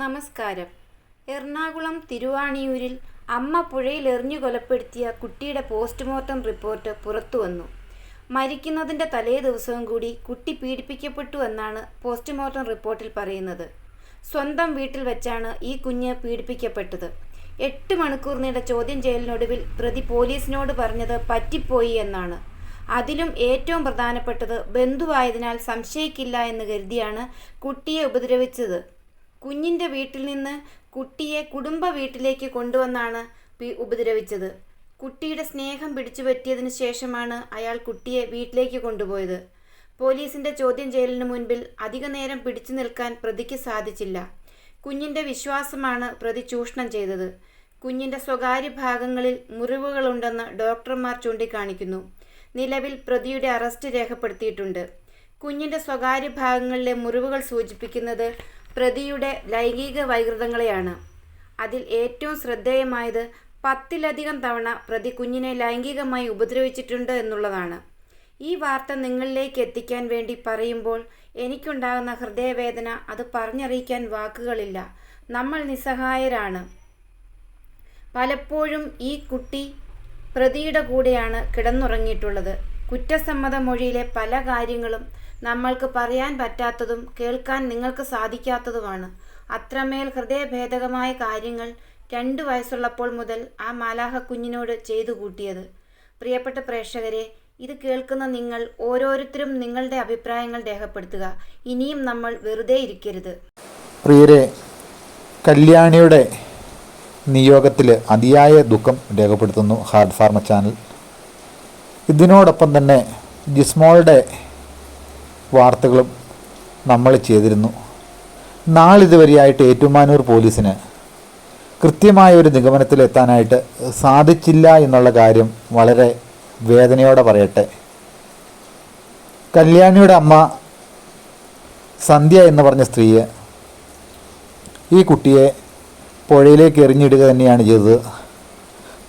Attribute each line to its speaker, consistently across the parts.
Speaker 1: നമസ്കാരം. എറണാകുളം തിരുവാണിയൂരിൽ അമ്മ പുഴയിൽ എറിഞ്ഞു കൊലപ്പെടുത്തിയ കുട്ടിയുടെ പോസ്റ്റ്മോർട്ടം റിപ്പോർട്ട് പുറത്തുവന്നു. മരിക്കുന്നതിന്റെ തലേ ദിവസവും കൂടി കുട്ടി പീഡിപ്പിക്കപ്പെട്ടു എന്നാണ് പോസ്റ്റ്മോർട്ടം റിപ്പോർട്ടിൽ പറയുന്നത്. സ്വന്തം വീട്ടിൽ വെച്ചാണ് ഈ കുഞ്ഞ് പീഡിപ്പിക്കപ്പെട്ടത്. എട്ട് മണിക്കൂർ നീണ്ട ചോദ്യം ചെയ്യലിനൊടുവിൽ പ്രതി പോലീസിനോട് പറഞ്ഞത് പറ്റിപ്പോയി എന്നാണ്. അതിലും ഏറ്റവും പ്രധാനപ്പെട്ടത് ബന്ധുവായതിനാൽ സംശയിക്കില്ല എന്ന് കരുതിയാണ് കുട്ടിയെ ഉപദ്രവിച്ചത്. കുഞ്ഞിന്റെ വീട്ടിൽ നിന്ന് കുട്ടിയെ കുടുംബ വീട്ടിലേക്ക് കൊണ്ടുവന്നാണ് പി- ഉപദ്രവിച്ചത്. കുട്ടിയുടെ സ്നേഹം പിടിച്ചു പറ്റിയതിനു ശേഷമാണ് അയാൾ കുട്ടിയെ വീട്ടിലേക്ക് കൊണ്ടുപോയത്. പോലീസിന്റെ ചോദ്യം ചെയ്യലിന് മുൻപിൽ അധികനേരം പിടിച്ചു നിൽക്കാൻ പ്രതിക്ക് സാധിച്ചില്ല. കുഞ്ഞിന്റെ വിശ്വാസമാണ് പ്രതി ചൂഷണം ചെയ്തത്. കുഞ്ഞിന്റെ സ്വകാര്യ ഭാഗങ്ങളിൽ മുറിവുകളുണ്ടെന്ന് ഡോക്ടർമാർ ചൂണ്ടിക്കാണിക്കുന്നു. നിലവിൽ പ്രതിയുടെ അറസ്റ്റ് രേഖപ്പെടുത്തിയിട്ടുണ്ട്. കുഞ്ഞിന്റെ സ്വകാര്യ ഭാഗങ്ങളിലെ മുറിവുകൾ സൂചിപ്പിക്കുന്നത് പ്രതിയുടെ ലൈംഗിക വൈകൃതങ്ങളെയാണ്. അതിൽ ഏറ്റവും ശ്രദ്ധേയമായത് പത്തിലധികം തവണ പ്രതി കുഞ്ഞിനെ ലൈംഗികമായി ഉപദ്രവിച്ചിട്ടുണ്ട് എന്നുള്ളതാണ്. ഈ വാർത്ത നിങ്ങളിലേക്ക് എത്തിക്കാൻ വേണ്ടി പറയുമ്പോൾ എനിക്കുണ്ടാകുന്ന ഹൃദയവേദന അത് പറഞ്ഞറിയിക്കാൻ വാക്കുകളില്ല. നമ്മൾ നിസ്സഹായരാണ്. പലപ്പോഴും ഈ കുട്ടി പ്രതിയുടെ കൂടെയാണ് കിടന്നുറങ്ങിയിട്ടുള്ളത്. കുറ്റസമ്മത മൊഴിയിലെ പല കാര്യങ്ങളും നമ്മൾക്ക് പറയാൻ പറ്റാത്തതും കേൾക്കാൻ നിങ്ങൾക്ക് സാധിക്കാത്തതുമാണ്. അത്രമേൽ ഹൃദയഭേദകമായ കാര്യങ്ങൾ രണ്ടു വയസ്സുള്ളപ്പോൾ മുതൽ ആ മാലാഹ കുഞ്ഞിനോട് ചെയ്തു കൂട്ടിയത്. പ്രിയപ്പെട്ട പ്രേക്ഷകരെ ഇത് കേൾക്കുന്ന നിങ്ങൾ ഓരോരുത്തരും നിങ്ങളുടെ അഭിപ്രായങ്ങൾ രേഖപ്പെടുത്തുക. ഇനിയും നമ്മൾ വെറുതെ ഇരിക്കരുത്.
Speaker 2: പ്രിയരെ കല്യാണിയുടെ നിയോഗത്തിൽ അതിയായ ദുഃഖം രേഖപ്പെടുത്തുന്നു ഹാർഡ് ഫാർമ ചാനൽ. ഇതിനോടൊപ്പം തന്നെ ജിസ്മോളുടെ വാർത്തകളും നമ്മൾ ചെയ്തിരുന്നു. നാളിതുവരെയായിട്ട് ഏറ്റുമാനൂർ പോലീസിന് കൃത്യമായ ഒരു നിഗമനത്തിലെത്താനായിട്ട് സാധിച്ചില്ല എന്നുള്ള കാര്യം വളരെ വേദനയോടെ പറയട്ടെ. കല്യാണിയുടെ അമ്മ സന്ധ്യ എന്ന് പറഞ്ഞ സ്ത്രീയെ ഈ കുട്ടിയെ പുഴയിലേക്ക് എറിഞ്ഞിടുക തന്നെയാണ് ചെയ്തത്.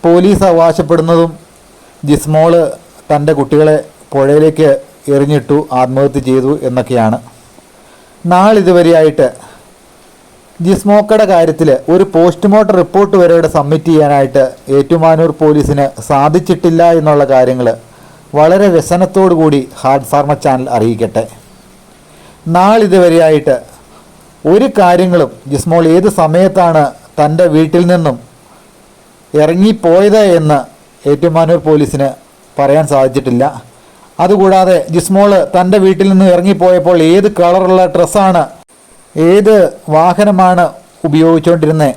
Speaker 2: പോലീസ് അവകാശപ്പെടുന്നതും ജിസ്മോൾ തന്റെ കുട്ടികളെ പുഴയിലേക്ക് എറിഞ്ഞിട്ടു ആത്മഹത്യ ചെയ്തു എന്നൊക്കെയാണ്. നാളിതുവരെയായിട്ട് ജിസ്മോക്കയുടെ കാര്യത്തിൽ ഒരു പോസ്റ്റ്മോർട്ടം റിപ്പോർട്ട് വരെ ഇവിടെ സബ്മിറ്റ് ചെയ്യാനായിട്ട് ഏറ്റുമാനൂർ പോലീസിന് സാധിച്ചിട്ടില്ല എന്നുള്ള കാര്യങ്ങൾ വളരെ കൂടി ഹാർഡ് ഫാർമ ചാനൽ അറിയിക്കട്ടെ. നാളിതുവരെയായിട്ട് ഒരു കാര്യങ്ങളും ജിസ്മോൾ ഏത് സമയത്താണ് തന്റെ വീട്ടിൽ നിന്നും ഇറങ്ങിപ്പോയത് എന്ന് ഏറ്റുമാനൂർ പോലീസിന് പറയാൻ സാധിച്ചിട്ടില്ല. അതുകൂടാതെ ജിസ്മോൾ തന്റെ വീട്ടിൽ നിന്ന് ഇറങ്ങിപ്പോയപ്പോൾ ഏത് കളറുള്ള ഡ്രസ്സാണ് ഏത് വാഹനമാണ് ഉപയോഗിച്ചുകൊണ്ടിരുന്നത്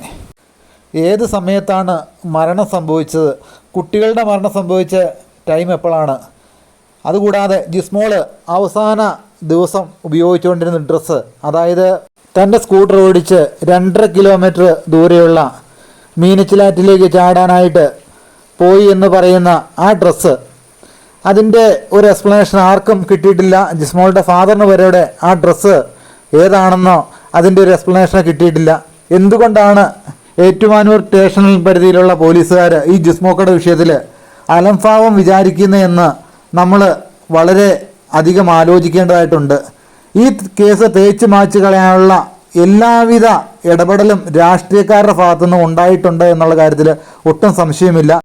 Speaker 2: ഏത് സമയത്താണ് മരണം സംഭവിച്ചത് കുട്ടികളുടെ മരണം സംഭവിച്ച ടൈം എപ്പോഴാണ്. അതുകൂടാതെ ജിസ്മോൾ അവസാന ദിവസം ഉപയോഗിച്ചുകൊണ്ടിരുന്ന ഡ്രസ്സ് അതായത് തന്റെ സ്കൂട്ടർ ഓടിച്ച് രണ്ടര കിലോമീറ്റർ ദൂരെയുള്ള മീനച്ചിലാറ്റിലേക്ക് ചാടാനായിട്ട് പോയി എന്ന് പറയുന്ന ആ ഡ്രസ്സ് അതിന്റെ ഒരു എക്സ്പ്ലനേഷൻ ആർക്കും കിട്ടിയിട്ടില്ല. ജിസ്മോളുടെ ഫാദറിന് വരെയുടെ ആ ഡ്രസ്സ് ഏതാണെന്നോ അതിന്റെ ഒരു എക്സ്പ്ലനേഷൻ കിട്ടിയിട്ടില്ല. എന്തുകൊണ്ടാണ് ഏറ്റുമാനൂർ സ്റ്റേഷനിൽ പരിധിയിലുള്ള പോലീസുകാർ ഈ ജിസ്മോക്കയുടെ വിഷയത്തിൽ അലംഭാവം വിചാരിക്കുന്നതെന്ന് നമ്മൾ വളരെ അധികം ആലോചിക്കേണ്ടതായിട്ടുണ്ട്. ഈ കേസ് തേച്ച് മാച്ച് കളയാനുള്ള എല്ലാവിധ ഇടപെടലും രാഷ്ട്രീയക്കാരുടെ ഭാഗത്തുനിന്ന് ഉണ്ടായിട്ടുണ്ട് എന്നുള്ള കാര്യത്തിൽ ഒട്ടും സംശയമില്ല.